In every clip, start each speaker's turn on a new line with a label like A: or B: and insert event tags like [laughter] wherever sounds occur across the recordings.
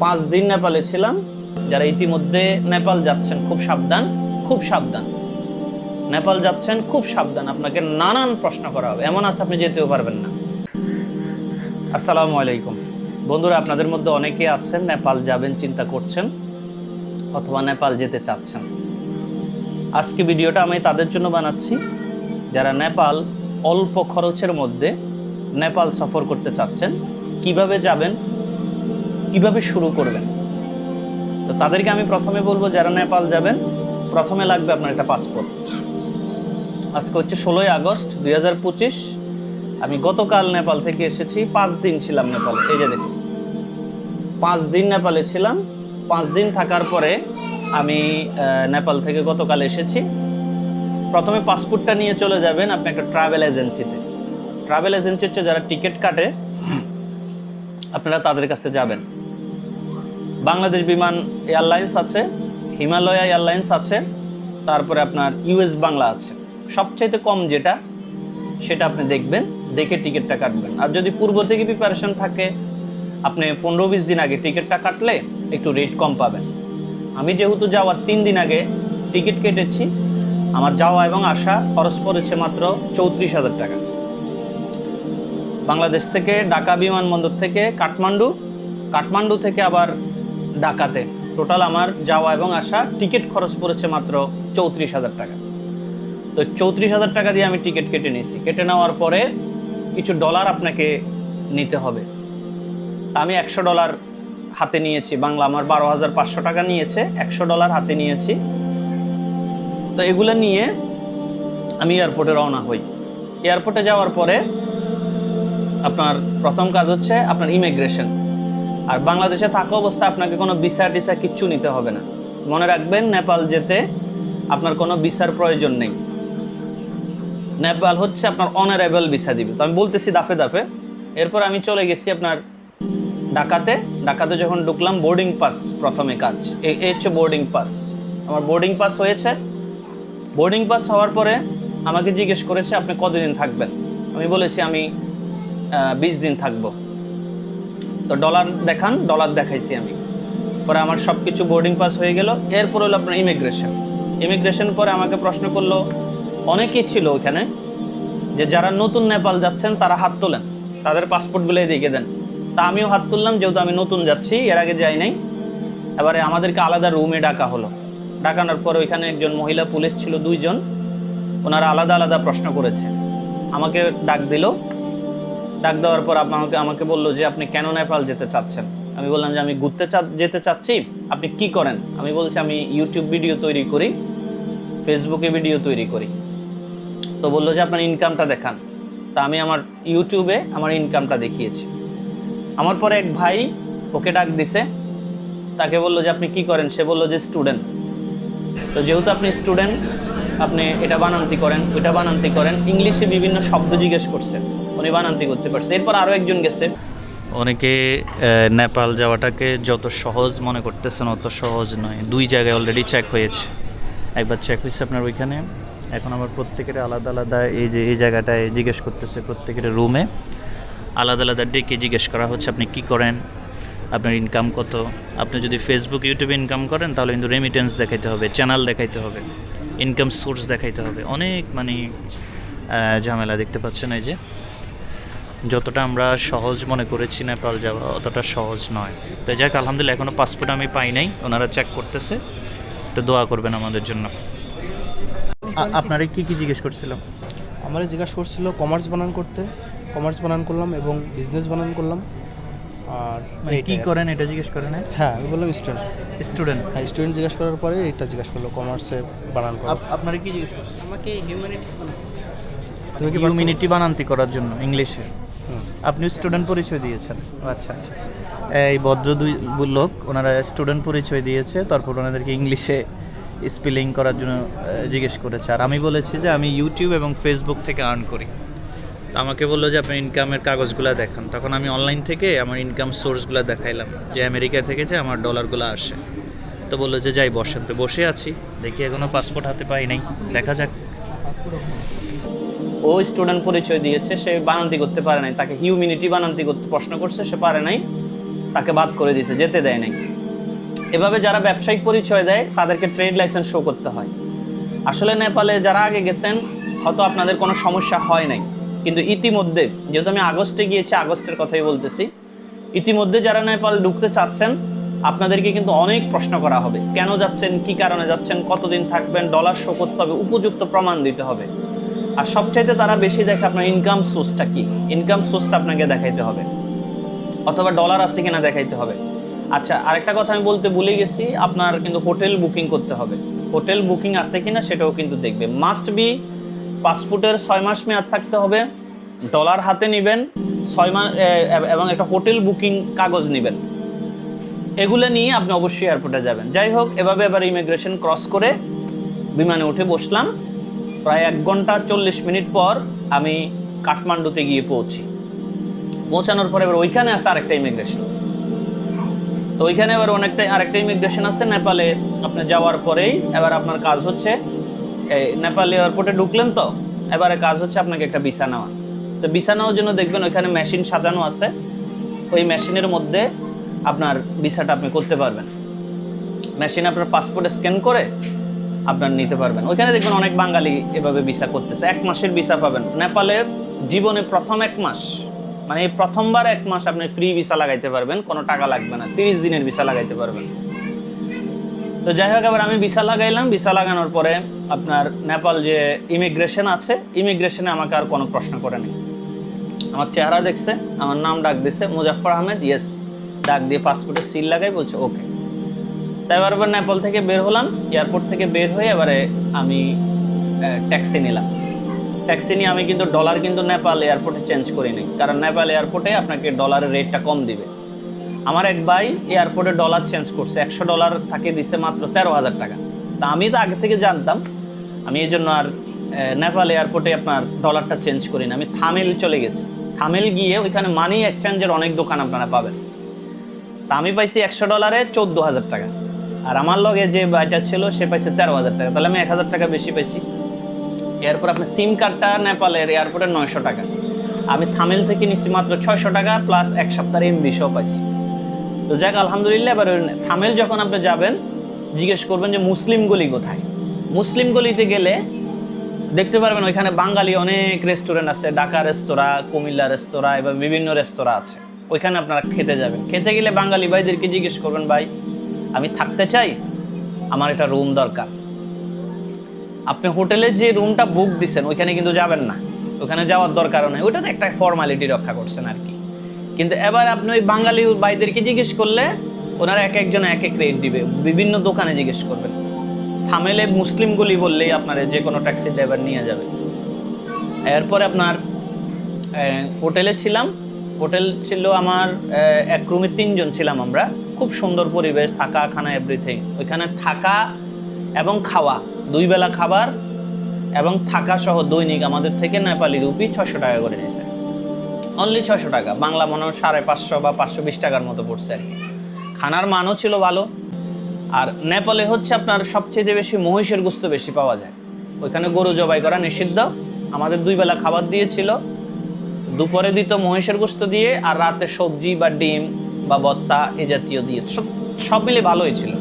A: পাঁচ দিন নেপালে ছিলাম। যারা ইতিমধ্যে নেপাল যাচ্ছেন, খুব সাবধান খুব সাবধান। নেপাল যাচ্ছেন, খুব সাবধান। আপনাকে নানান প্রশ্ন করা হবে। এমন আছে, আপনি যেতেও পারবেন না। আসসালামু আলাইকুম। বন্ধুরা, আপনাদের মধ্যে অনেকে আছেন, নেপাল যাবেন, চিন্তা করছেন, অথবা নেপাল যেতে চাচ্ছেন। আজকে ভিডিওটা আমি তাদের জন্য বানাচ্ছি। যারা নেপাল অল্প খরচের মধ্যে নেপাল সফর করতে চাচ্ছেন, কীভাবে যাবেন কীভাবে শুরু করবেন? তো তাদেরকে আমি প্রথমে বলব, যারা নেপাল যাবেন, প্রথমে লাগবে আপনার একটা পাসপোর্ট আজকে হচ্ছে ষোলোই আগস্ট দু হাজার পঁচিশ। আমি গতকাল নেপাল থেকে এসেছি, পাঁচ দিন ছিলাম নেপালে। এই যে দেখুন, পাঁচ দিন নেপালে ছিলাম। পাঁচ দিন থাকার পরে আমি নেপাল থেকে গতকাল এসেছি। প্রথমে পাসপোর্টটা নিয়ে চলে যাবেন আপনি একটা ট্রাভেল এজেন্সিতে ট্রাভেল এজেন্সি হচ্ছে যারা টিকিট কাটে, আপনারা তাদের কাছে যাবেন। বাংলাদেশ বিমান এয়ারলাইন্স আছে, হিমালয়া এয়ারলাইন্স আছে, তারপরে আপনার ইউএস বাংলা আছে। সবচাইতে কম যেটা, সেটা আপনি দেখবেন, দেখে টিকিটটা কাটবেন। আর যদি পূর্ব থেকে প্রিপারেশন থাকে, আপনি পনেরো বিশ দিন আগে টিকিটটা কাটলে একটু রেট কম পাবেন। আমি যেহেতু যাওয়ার তিন দিন আগে টিকিট কেটেছি, আমার যাওয়া এবং আসা খরচ পড়েছে মাত্র চৌত্রিশ হাজার টাকা। বাংলাদেশ থেকে ঢাকা বিমানবন্দর থেকে কাঠমান্ডু কাঠমান্ডু থেকে আবার ঢাকাতে। টোটাল আমার যাওয়া এবং আসা টিকিট খরচ পড়েছে মাত্র চৌত্রিশ হাজার টাকা। তো চৌত্রিশ হাজার টাকা দিয়ে আমি টিকিট কেটে নিয়েছি। কেটে নেওয়ার পরে কিছু ডলার আপনাকে নিতে হবে। আমি একশো ডলার হাতে নিয়েছি। বাংলা আমার বারো হাজার পাঁচশো টাকা নিয়েছে। একশো ডলার হাতে নিয়েছি। তো এগুলো নিয়ে আমি এয়ারপোর্টে রওনা হই। এয়ারপোর্টে যাওয়ার পরে আপনার প্রথম কাজ হচ্ছে আপনার ইমিগ্রেশন আর বাংলাদেশে থাকা অবস্থায় আপনাকে কোনো ভিসা টিসা কিচ্ছু নিতে হবে না। মনে রাখবেন, নেপাল যেতে আপনার কোনো ভিসার প্রয়োজন নেই। নেপাল হচ্ছে আপনার অনারেবল ভিসা দিবে। তো আমি বলতেছি দাফে দাফে এরপর আমি চলে গেছি আপনার ঢাকাতে। ঢাকাতে যখন ঢুকলাম বোর্ডিং পাস প্রথমে কাজ। এই হচ্ছে বোর্ডিং পাস আমার বোর্ডিং পাস হয়েছে। বোর্ডিং পাস হওয়ার পরে আমাকে জিজ্ঞেস করেছে, আপনি কতদিন থাকবেন? আমি বলেছি, আমি বিশ দিন থাকব। তো ডলার দেখান ডলার দেখাইছি আমি। পরে আমার সব কিছু বোর্ডিং পাস হয়ে গেল। এরপর হলো আপনার ইমিগ্রেশন ইমিগ্রেশন পরে আমাকে প্রশ্ন করল, অনেকেই ছিল ওইখানে, যে যারা নতুন নেপাল যাচ্ছেন, তারা হাত তোলেন। তাদের পাসপোর্টগুলো এদিকে দেন। তা আমিও হাত তুললাম, যেহেতু আমি নতুন যাচ্ছি, এর আগে যাই নাই। এবারে আমাদেরকে আলাদা রুমে ডাকা হলো। ডাকানোর পর ওইখানে একজন মহিলা পুলিশ ছিল দুইজন। ওনারা আলাদা আলাদা প্রশ্ন করেছে। আমাকে ডাক দিল ডাক দেওয়ার পর আপনি আমাকে আমাকে বলল যে, আপনি কেন নেপাল যেতে চাচ্ছেন? আমি বললাম যে, আমি ঘুরতে চা যেতে চাচ্ছি। আপনি কি করেন? আমি বলছি, আমি ইউটিউব ভিডিও তৈরি করি ফেসবুকে ভিডিও তৈরি করি। তো বলল যে, আপনার ইনকামটা দেখান। তা আমি আমার ইউটিউবে আমার ইনকামটা দেখিয়েছি। আমার পরে এক ভাই ওকে ডাক দিছে। তাকে বলল যে, আপনি কি করেন? সে বলল যে, স্টুডেন্ট। তো যেহেতু আপনি স্টুডেন্ট, আপনি এটা বানান্তি করেন, ওইটা বানান্তি করেন, ইংলিশে বিভিন্ন শব্দ জিজ্ঞেস করছে। উনি বানান্তি করতে পারছে। এরপর আরও একজন গেছে।
B: অনেকে নেপাল যাওয়াটাকে যত সহজ মনে করতেছেন, অত সহজ নয়। দুই জায়গায় অলরেডি চেক হয়েছে। একবার চেক হয়েছে আপনার ওইখানে। এখন আমার প্রত্যেকের আলাদা আলাদা এই যে, এই জায়গাটায় জিজ্ঞেস করতেছে প্রত্যেকের রুমে আলাদা আলাদা ডেকে জিজ্ঞেস করা হচ্ছে, আপনি কি করেন? আপনার ইনকাম কত? আপনি যদি ফেসবুক ইউটিউবে ইনকাম করেন, তাহলে কিন্তু রেমিটেন্স দেখাইতে হবে চ্যানেল দেখাইতে হবে ইনকাম সোর্স দেখাইতে হবে। অনেক মানে ঝামেলা দেখতে পাচ্ছেন এই যে। যতটা আমরা সহজ মনে করেছি নেপাল যাওয়া অতটা সহজ নয়। তাই যাক আলহামদুলিল্লাহ এখনও পাসপোর্ট আমি পাই নাই ওনারা চেক করতেছে। একটু দোয়া করবেন আমাদের জন্য। আপনারা কি কি জিজ্ঞেস করছিল?
C: আমার জিজ্ঞাসা করছিল কমার্স বানান করতে। কমার্স বানান করলাম এবং বিজনেস বানান করলাম। আর
B: মানে কি করেন এটা জিজ্ঞেস করেন
C: হ্যাঁ? আমি বললাম স্টুডেন্ট
B: স্টুডেন্ট
C: হ্যাঁ স্টুডেন্ট জিজ্ঞেস করার পরে এটা জিজ্ঞাসা করল কমার্সে বানান করা।
B: আপনারা কি জিজ্ঞেস করছেন
C: আমাকে হিউম্যানিটিস
B: তুমি কি ইউমিনিটি বানান্তি করার জন্য ইংলিশে। আপনি স্টুডেন্ট পরিচয় দিয়েছেন। আচ্ছা আচ্ছা। এই ভদ্র দুই লোক, ওনারা স্টুডেন্ট পরিচয় দিয়েছে, তারপর ওনাদেরকে ইংলিশে স্পেলিং করার জন্য জিজ্ঞেস করেছে। আর আমি বলেছি যে আমি ইউটিউব এবং ফেসবুক থেকে আর্ন করি। তো আমাকে বলল যে, আপনি ইনকামের কাগজগুলো দেখান। তখন আমি অনলাইন থেকে আমার ইনকাম সোর্সগুলো দেখাইলাম। যে আমেরিকা থেকে যে আমার ডলারগুলো আসে। তো বলল যে, যাই, বসেন। তো বসে আছি। দেখি এখনও পাসপোর্ট হাতে পাই নাই। দেখা যাক
A: ও স্টুডেন্ট পরিচয় দিয়েছে, সে বানান্তি করতে পারে নাই। তাকে হিউম্যানিটি বানান্তি করতে প্রশ্ন করছে, সে পারে নাই। তাকে বাদ করে দিয়েছে, যেতে দেয় নাই। এভাবে যারা ব্যবসায়িক পরিচয় দেয়, তাদেরকে ট্রেড লাইসেন্স শো করতে হয়। আসলে নেপালে যারা আগে গেছেন, হয়তো আপনাদের কোনো সমস্যা হয় নাই। কিন্তু ইতিমধ্যে, যেহেতু আমি আগস্টে গিয়েছি, আগস্টের কথাই বলতেছি, ইতিমধ্যে যারা নেপাল ঢুকতে চাচ্ছেন আপনাদেরকে কিন্তু অনেক প্রশ্ন করা হবে। কেন যাচ্ছেন, কি কারণে যাচ্ছেন, কতদিন থাকবেন ডলার শো করতে হবে, উপযুক্ত প্রমাণ দিতে হবে। আর সবচাইতে তারা বেশি দেখে আপনার ইনকাম সোর্সটা কি? ইনকাম সোর্সটা আপনাকে দেখাইতে হবে। অথবা ডলার আছে কিনা দেখাইতে হবে। আচ্ছা আরেকটা কথা আমি বলতে ভুলে গেছি, আপনার কিন্তু হোটেল বুকিং করতে হবে। হোটেল বুকিং আছে কিনা সেটাও কিন্তু দেখবে। মাস্ট বি পাসপোর্টের ছয় মাস মেয়াদ থাকতে হবে ডলার হাতে নেবেন, ছয় মাস এবং একটা হোটেল বুকিং কাগজ নেবেন। এগুলো নিয়ে আপনি অবশ্যই এয়ারপোর্টে যাবেন। যাই হোক, এভাবে এবার ইমিগ্রেশন ক্রস করে বিমানে উঠে বসলাম। প্রায় এক ঘণ্টা চল্লিশ মিনিট পর আমি কাঠমান্ডুতে গিয়ে পৌঁছি। পৌঁছানোর পরে এবার ওইখানে আছে আরেকটা ইমিগ্রেশন তো ওইখানে এবার অনেকটা আরেকটা ইমিগ্রেশন আছে নেপালে। আপনি যাওয়ার পরেই এবার আপনার কাজ হচ্ছে, এই নেপাল এয়ারপোর্টে ঢুকলেন তো, এবারে কাজ হচ্ছে আপনাকে একটা ভিসা নেওয়া। তো ভিসা নেওয়ার জন্য দেখবেন ওইখানে মেশিন সাজানো আছে। ওই মেশিনের মধ্যে আপনার ভিসাটা আপনি করতে পারবেন। মেশিন আপনার পাসপোর্টে স্ক্যান করে আপনার নিতে পারবেন। ওইখানে দেখবেন অনেক বাঙালি এভাবে ভিসা করতেছে। এক মাসের ভিসা পাবেন। নেপালে জীবনে প্রথম এক মাস মানে প্রথমবার এক মাস আপনি ফ্রি ভিসা লাগাইতে পারবেন। কোনো টাকা লাগবে না। তিরিশ দিনের ভিসা লাগাইতে পারবেন। তো যাই হোক, এবার আমি ভিসা লাগাইলাম। ভিসা লাগানোর পরে আপনার নেপাল যে ইমিগ্রেশন আছে ইমিগ্রেশনে আমাকে আর কোনো প্রশ্ন করেনি আমার চেহারা দেখছে, আমার নাম ডাক দিছে মুজাফর আহমেদ ইয়েস ডাক দিয়ে পাসপোর্টের সিল লাগাই, বলছে ওকে তাই এবার নেপাল থেকে বের হলাম এয়ারপোর্ট থেকে বের হয়ে এবারে আমি ট্যাক্সি নিলাম। ট্যাক্সি নিয়ে আমি কিন্তু ডলার কিন্তু নেপাল এয়ারপোর্টে চেঞ্জ করি নি কারণ নেপাল এয়ারপোর্টে আপনাকে ডলারের রেটটা কম দিবে। আমার এক ভাই এয়ারপোর্টে ডলার চেঞ্জ করছে, একশো ডলার তাকে দিছে মাত্র তেরো হাজার টাকা। তা আমি তো আগে থেকে জানতাম, আমি এই জন্য আর নেপাল এয়ারপোর্টে আপনার ডলারটা চেঞ্জ করি না। আমি থামেল চলে গেছি। থামেল গিয়ে ওইখানে মানি এক্সচেঞ্জের অনেক দোকান আপনারা পাবেন। তা আমি পাইছি একশো ডলারে চোদ্দ হাজার টাকা। আর আমার লগে যে ভাইটা ছিল, সে পাইছে তেরো হাজার টাকা। তাহলে আমি এক হাজার টাকা বেশি পাইছি। এরপর আপনার সিম কার্ডটা নেপালের এয়ারপোর্টে নয়শো টাকা। আমি থামেল থেকে নিচ্ছি মাত্র ছয়শো টাকা প্লাস এক সপ্তাহের এমবি সহ পাইছি। তো যাক, আলহামদুলিল্লাহ, এবার থামেল যখন আপনি যাবেন, জিজ্ঞেস করবেন যে মুসলিম গলি কোথায়? মুসলিম গলিতে গেলে দেখতে পারবেন ওইখানে বাঙালি অনেক রেস্টুরেন্ট আছে। ঢাকা রেস্তোরাঁ কুমিল্লা রেস্তোরাঁ এবং বিভিন্ন রেস্তোরাঁ আছে। ওইখানে আপনারা খেতে যাবেন। খেতে গেলে বাঙালি ভাইদেরকে জিজ্ঞেস করবেন, ভাই, আমি থাকতে চাই? আমার একটা রুম দরকার। আপনি হোটেলের যে রুমটা বুক দিছেন, ওইখানে কিন্তু যাবেন না। ওখানে যাওয়ার দরকারও নেই। ওইটা তো একটা ফর্মালিটি রক্ষা করছেন আর কি। কিন্তু এবার আপনি ওই বাঙালি ভাইদেরকে জিজ্ঞেস করলে, ওনারা এক একজন এক এক রেট দিবে। বিভিন্ন দোকানে জিজ্ঞেস করবেন। থামেলে মুসলিমগুলি বললেই আপনার যে কোনো ট্যাক্সি ড্রাইভার নিয়ে যাবে এরপরে আপনার হোটেলে ছিলাম। হোটেল ছিল আমার এক রুমে তিনজন ছিলাম আমরা। খুব সুন্দর পরিবেশ, থাকা, খানা এভরিথিং ওইখানে থাকা এবং খাওয়া, দুই বেলা খাবার এবং থাকা সহ দৈনিক আমাদের থেকে নেপালি রুপি ছশো টাকা করে নিয়েছে। অনলি ছশো টাকা। বাংলা মনে সাড়ে পাঁচশো বা পাঁচশো বিশ টাকার মতো পড়ছে আর কি। খানার মানও ছিল ভালো। আর নেপালে হচ্ছে আপনার সবচেয়ে বেশি মহিষের গুস্ত বেশি পাওয়া যায়। ওইখানে গরু জবাই করা নিষিদ্ধ। আমাদের দুই বেলা খাবার দিয়েছিল। দুপুরে দিত মহিষের গোস্ত দিয়ে আর রাতে সবজি বা ডিম বা বত্তা এ জাতীয় দিয়ে। সব সব মিলে ভালোই ছিল।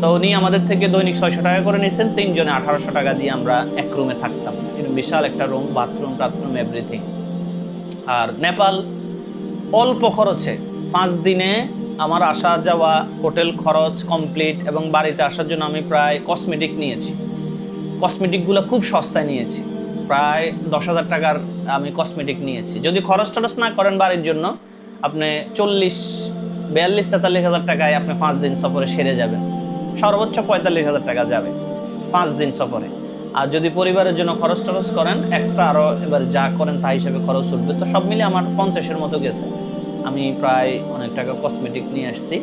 A: তো উনি আমাদের থেকে দৈনিক ছয়শো টাকা করে নিয়েছেন, তিনজনে আঠারোশো টাকা দিয়ে আমরা এক রুমে থাকতাম। বিশাল একটা রুম, বাথরুম টাথরুম এভরিথিং আর নেপাল অল্প খরচে পাঁচ দিনে আমার আসা যাওয়া, হোটেল খরচ কমপ্লিট এবং বাড়িতে আসার জন্য আমি প্রায় কসমেটিক নিয়েছি। কসমেটিকগুলো খুব সস্তায় নিয়েছি। প্রায় দশ হাজার টাকার আমি কসমেটিক নিয়েছি। যদি খরচ টরচ না করেন বাড়ির জন্য, আপনি চল্লিশ, বিয়াল্লিশ, তেতাল্লিশ হাজার টাকায় আপনি পাঁচ দিন সফরে সেরে যাবেন। সর্বোচ্চ পঁয়তাল্লিশ হাজার টাকা যাবে পাঁচ দিন সফরে। আর যদি পরিবারের জন্য খরচ টরচ করেন এক্সট্রা আরও এবার যা করেন তা হিসেবে খরচ উঠবে। তো সব মিলে আমার পঞ্চাশের মতো গেছে। আমি প্রায় অনেক টাকা কসমেটিক নিয়ে আসছি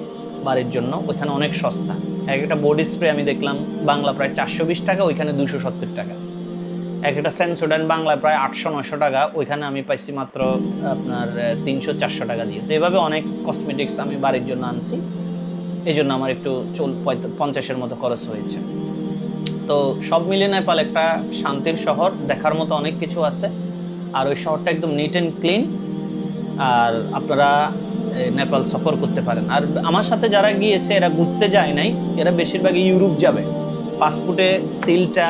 A: বাড়ির জন্য, ওইখানে অনেক সস্তা। এক একটা বডি স্প্রে আমি দেখলাম, বাংলা প্রায় চারশো বিশ টাকা, ওইখানে দুশো সত্তর টাকা। এক একটা সেন্সোডান বাংলায় প্রায় আটশো নশো টাকা, ওইখানে আমি পাইছি মাত্র আপনার তিনশো, চারশো টাকা দিয়ে। তো এভাবে অনেক কসমেটিক্স আমি বাড়ির জন্য আনছি। এই জন্য আমার একটু চল পঞ্চাশের মতো খরচ হয়েছে। তো সব মিলিয়ে নেপাল একটা শান্তির শহর, দেখার মতো অনেক কিছু আছে। আর ওই শহরটা একদম নিট অ্যান্ড ক্লিন আর আপনারা নেপাল সফর করতে পারেন। আর আমার সাথে যারা গিয়েছে, এরা ঘুরতে যায় নাই। এরা বেশিরভাগই ইউরোপ যাবে। পাসপোর্টে সিলটা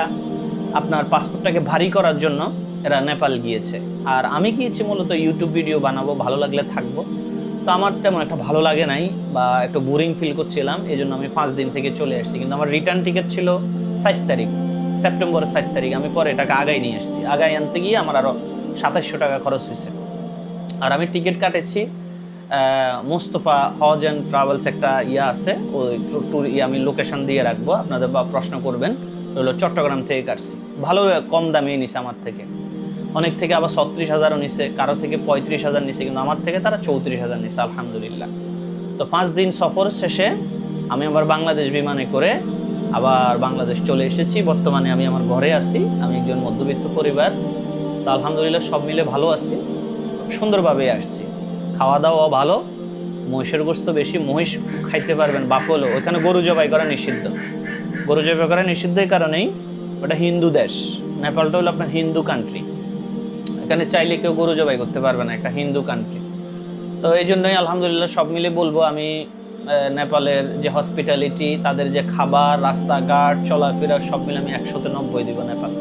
A: আপনার পাসপোর্টটাকে ভারী করার জন্য এরা নেপাল গিয়েছে। আর আমি গিয়েছি মূলত ইউটিউব ভিডিও বানাবো, ভালো লাগলে থাকব। তো আমার তেমন একটা ভালো লাগে নাই বা একটু বোরিং ফিল করছিলাম এই জন্য আমি পাঁচ দিন থেকে চলে আসছি। কিন্তু আমার রিটার্ন টিকিট ছিল সাত তারিখ সেপ্টেম্বরের সাত তারিখ। আমি পরে এটাকে আগাই নিয়ে এসেছি আগাই আনতে গিয়ে আমার আরও সাতাশশো টাকা খরচ হয়েছে। আর আমি টিকিট কাটেছি মোস্তফা হজ অ্যান্ড ট্রাভেলস একটা ইয়ে আছে, ওই ট্যুর ইয়ে আমি লোকেশন দিয়ে রাখব। আপনাদের বা প্রশ্ন করবেন। হলো চট্টগ্রাম থেকে কাটছি। ভালো কম দামে নিছে আমার থেকে। অনেক থেকে আবার ছত্রিশ হাজারও নিছে কারও থেকে পঁয়ত্রিশ হাজার নিছে কিন্তু আমার থেকে তারা চৌত্রিশ হাজার নিছে আলহামদুলিল্লাহ। তো পাঁচ দিন সফর শেষে আমি আবার বাংলাদেশ বিমানে করে আবার বাংলাদেশ চলে এসেছি। বর্তমানে আমি আমার ঘরে আছি আমি একজন মধ্যবিত্ত পরিবার। তো আলহামদুলিল্লাহ সব মিলে ভালো আছি খুব সুন্দরভাবে আসছি। খাওয়া দাওয়া ভালো মহিষের গোস্ত বেশি মহিষ খাইতে পারবেন বাপলো ওখানে গরু জবাই করা নিষিদ্ধ। গরু জবাই করা নিষিদ্ধ এই কারণেই ওটা হিন্দু দেশ। নেপালটা হলো আপনার হিন্দু কান্ট্রি এখানে চাইলে কেউ গরু জবাই করতে পারবে না, একটা হিন্দু কান্ট্রি তো এই জন্যই আলহামদুলিল্লাহ সব মিলে বলব আমি নেপালের যে হসপিটালিটি তাদের যে খাবার, রাস্তাঘাট, চলাফেরা, সব মিলে আমি একশোতে নব্বই দিব নেপাল।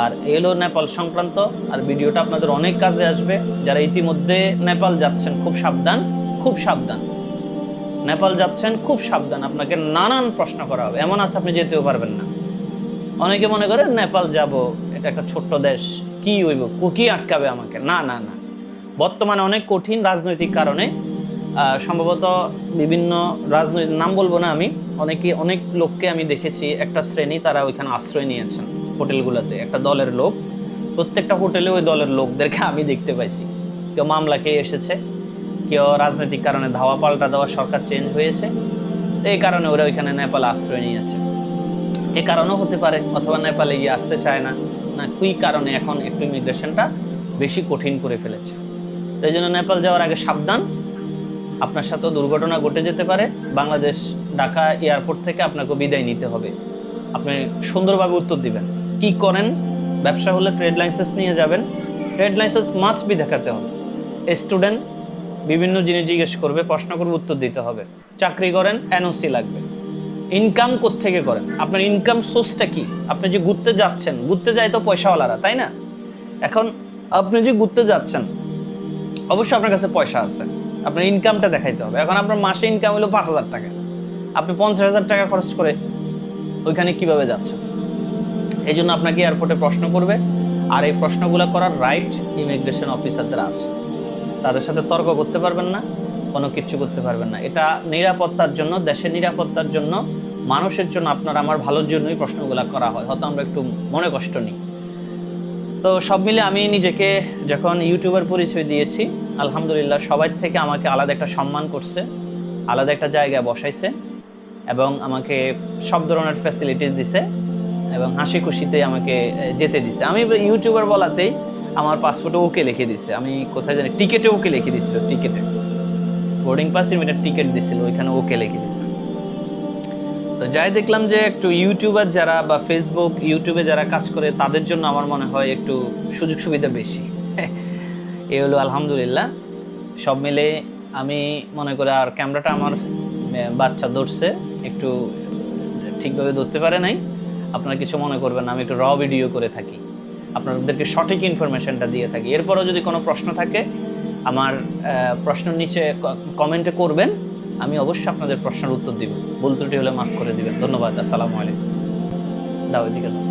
A: আর এই হলো নেপাল সংক্রান্ত, আর ভিডিওটা আপনাদের অনেক কাজে আসবে। যারা ইতিমধ্যে নেপাল যাচ্ছেন, খুব সাবধান খুব সাবধান। নেপাল যাচ্ছেন, খুব সাবধান, আপনাকে নানান প্রশ্ন করা হবে। এমন আছে, আপনি যেতেও পারবেন না। অনেকে মনে করে নেপাল যাব, এটা একটা ছোট্ট দেশ, কি হইব, কু- আটকাবে আমাকে? না না না। বর্তমানে অনেক কঠিন রাজনৈতিক কারণে সম্ভবত বিভিন্ন রাজনৈতিক নাম বলব না আমি, অনেকে, অনেক লোককে আমি দেখেছি, একটা শ্রেণি তারা ওইখানে আশ্রয় নিয়েছেন হোটেলগুলোতে, একটা দলের লোক। প্রত্যেকটা হোটেলে ওই দলের লোকদেরকে আমি দেখতে পাইছি। কেউ মামলা খেয়ে এসেছে কেউ রাজনৈতিক কারণে ধাওয়া পাল্টা দেওয়া সরকার চেঞ্জ হয়েছে। এই কারণে ওরা ওইখানে নেপালে আশ্রয় নিয়েছে। এ কারণও হতে পারে, অথবা নেপালে গিয়ে আসতে চায় না। না কুই কারণে এখন একটু ইমিগ্রেশনটা বেশি কঠিন করে ফেলেছে। তো এই জন্য নেপাল যাওয়ার আগে সাবধান। আপনার সাথেও দুর্ঘটনা ঘটে যেতে পারে। বাংলাদেশ, ঢাকা এয়ারপোর্ট থেকে আপনাকে বিদায় নিতে হবে। আপনি সুন্দরভাবে উত্তর দিবেন। কি করেন? ব্যবসা হলে ট্রেড লাইসেন্স নিয়ে যাবেন। ট্রেড লাইসেন্স মাস্ট বি দেখাতে হবে। স্টুডেন্ট বিভিন্ন জিনিস জিজ্ঞেস করবে, প্রশ্ন করবে, উত্তর দিতে হবে। চাকরি করেন এনওসি লাগবে। ইনকাম থেকে করেন? আপনার ইনকাম সোর্সটা কি? আপনি যে ঘুরতে যাচ্ছেন, ঘুরতে যায় তো পয়সাওয়ালারা, তাই না? এখন আপনি যে ঘুরতে যাচ্ছেন, অবশ্যই আপনার কাছে পয়সা আছে। আপনার ইনকামটা দেখাইতে হবে। এখন আপনার মাসে ইনকাম হলো পাঁচ হাজার টাকা। আপনি পঞ্চাশ হাজার টাকা খরচ করে ওইখানে কীভাবে যাচ্ছেন? এই জন্য আপনাকে এয়ারপোর্টে প্রশ্ন করবে। আর এই প্রশ্নগুলো করার রাইট ইমিগ্রেশন অফিসারদের আছে। তাদের সাথে তর্ক করতে পারবেন না, কোনো কিচ্ছু করতে পারবেন না। এটা নিরাপত্তার জন্য, দেশের নিরাপত্তার জন্য, মানুষের জন্য আপনার আমার ভালোর জন্যই প্রশ্নগুলো করা হয়। হয়তো আমরা একটু মনে কষ্ট নিই। তো সব মিলে আমি নিজেকে যখন ইউটিউবার পরিচয় দিয়েছি, আলহামদুলিল্লাহ সবাই থেকে আমাকে আলাদা একটা সম্মান করছে, আলাদা একটা জায়গায় বসাইছে এবং আমাকে সব ধরনের ফ্যাসিলিটিস দিছে এবং হাসি খুশিতে আমাকে যেতে দিছে। আমি ইউটিউবার বলাতেই আমার পাসপোর্টে ওকে লিখে দিছে। আমি কোথায় জানি টিকেটে ওকে লিখে দিছিল টিকেটে বোর্ডিং পাস ইমিটার টিকিট দিছিল, ওইখানে ওকে লিখে দিছে। তো যাই দেখলাম যে একটু ইউটিউবার যারা বা ফেসবুক ইউটিউবে যারা কাজ করে, তাদের জন্য আমার মনে হয় একটু সুযোগ সুবিধা বেশি। [laughs] এ হলো আলহামদুলিল্লাহ। সব মিলে আমি মনে করি আর ক্যামেরাটা আমার বাচ্চা ধরছে। একটু ঠিকভাবে ধরতে পারে নাই। আপনারা কিছু মনে করবেন আমি একটু র ভিডিও করে থাকি। আপনাদেরকে সঠিক ইনফরমেশনটা দিয়ে থাকি। এরপরও যদি কোনো প্রশ্ন থাকে, আমার প্রশ্নের নিচে কমেন্টে করবেন, আমি অবশ্যই আপনাদের প্রশ্নের উত্তর দিব। ভুল ত্রুটি হলে মাফ করে দিবেন। ধন্যবাদ, আসসালামু আলাইকুম। দাও এদিকে দাও।